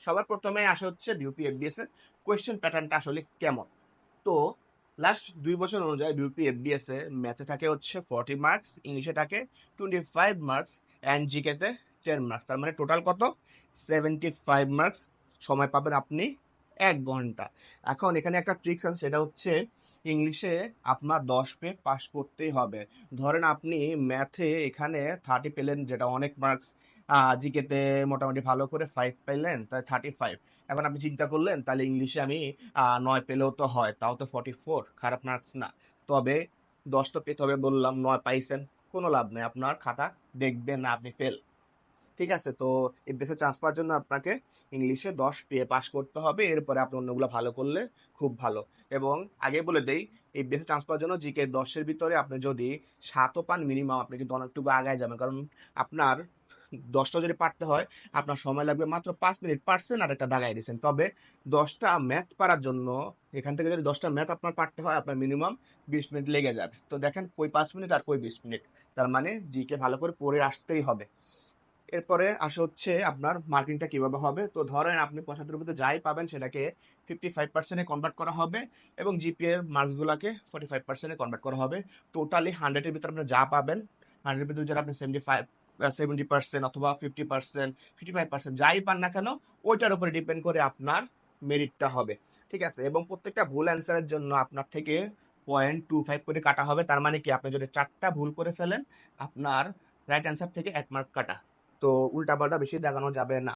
সবার প্রথমে আসা হচ্ছে বিউপি এফবিএস এর কোয়েশ্চেন প্যাটার্নটা আসলে কেমন? তো লাস্ট দুই বছর অনুযায়ী বিউপি এফবিএস এ ম্যাথে থাকে হচ্ছে ফর্টি মার্কস ইংলিশে থাকে টোয়েন্টি ফাইভ মার্কস অ্যান্ড জিকেতে টেন মার্কস তার মানে টোটাল কত? সেভেন্টি ফাইভ মার্কস সময় পাবেন আপনি এক ঘণ্টা। এখন এখানে একটা ট্রিক্স আছে, সেটা হচ্ছে ইংলিশে আপনার দশ পেয়ে পাস করতেই হবে। ধরেন আপনি ম্যাথে এখানে থার্টি পেলেন, যেটা অনেক মার্কস জিকেতে মোটামুটি ভালো করে ফাইভ পেলেন তাই থার্টি ফাইভ এখন আপনি চিন্তা করলেন, তাহলে ইংলিশে আমি নয় পেলেও তো হয়, তাও তো ফর্টি ফোর খারাপ মার্কস না। তবে দশ তো পেতে হবে বললাম, নয় পাইছেন, কোনো লাভ নেই, আপনার খাতা দেখবেন না আপনি ফেল ঠিক আছে? তো এই চান্স পাওয়ার জন্য আপনাকে ইংলিশে দশ পেয়ে পাস করতে হবে। এরপরে আপনি অন্যগুলো ভালো করলে খুব ভালো। এবং আগে বলে দেই এই বেসে চান্স পাওয়ার জন্য জিকে দশের ভিতরে আপনি যদি সাতও পান মিনিমাম আপনি কিন্তু অনেকটুকু আগায় যাবেন। কারণ আপনার দশটা যদি পারতে হয়, আপনার সময় লাগবে মাত্র পাঁচ মিনিট পারছেন আর একটা দাগাই দিয়েছেন। তবে দশটা ম্যাথ পারার জন্য এখান থেকে যদি দশটা ম্যাথ আপনার পারতে হয়, আপনার মিনিমাম বিশ মিনিট লেগে যাবে। তো দেখেন কই পাঁচ মিনিট আর কই বিশ মিনিট তার মানে জিকে ভালো করে পড়ে আসতেই হবে। এরপরে আসা হচ্ছে আপনার মার্কিংটা কীভাবে হবে? তো ধরেন আপনি পঁচাত্তর মধ্যে যাই পাবেন সেটাকে ফিফটি ফাইভ পার্সেন্টে কনভার্ট করা হবে এবং জিপিএর মার্কসগুলোকে ফোর্টি ফাইভ পার্সেন্টে কনভার্ট করা হবে। টোটালি হান্ড্রেডের ভিতরে আপনি যা পাবেন হান্ড্রেডের ভিতরে যারা আপনি সেভেন্টি ফাইভ সেভেন্টি পার্সেন্ট অথবা fifty percent fifty five percent যাই পান না কেন, ওইটার উপরে ডিপেন্ড করে আপনার মেরিটটা হবে। ঠিক আছে? এবং প্রত্যেকটা ভুল অ্যান্সারের জন্য আপনার থেকে পয়েন্ট টু ফাইভ করে কাটা হবে। তার মানে কি? আপনি যদি চারটা ভুল করে ফেলেন, আপনার রাইট অ্যান্সার থেকে এক মার্ক কাটা। তো উল্টাপাল্টা বেশি দেখানো যাবে না।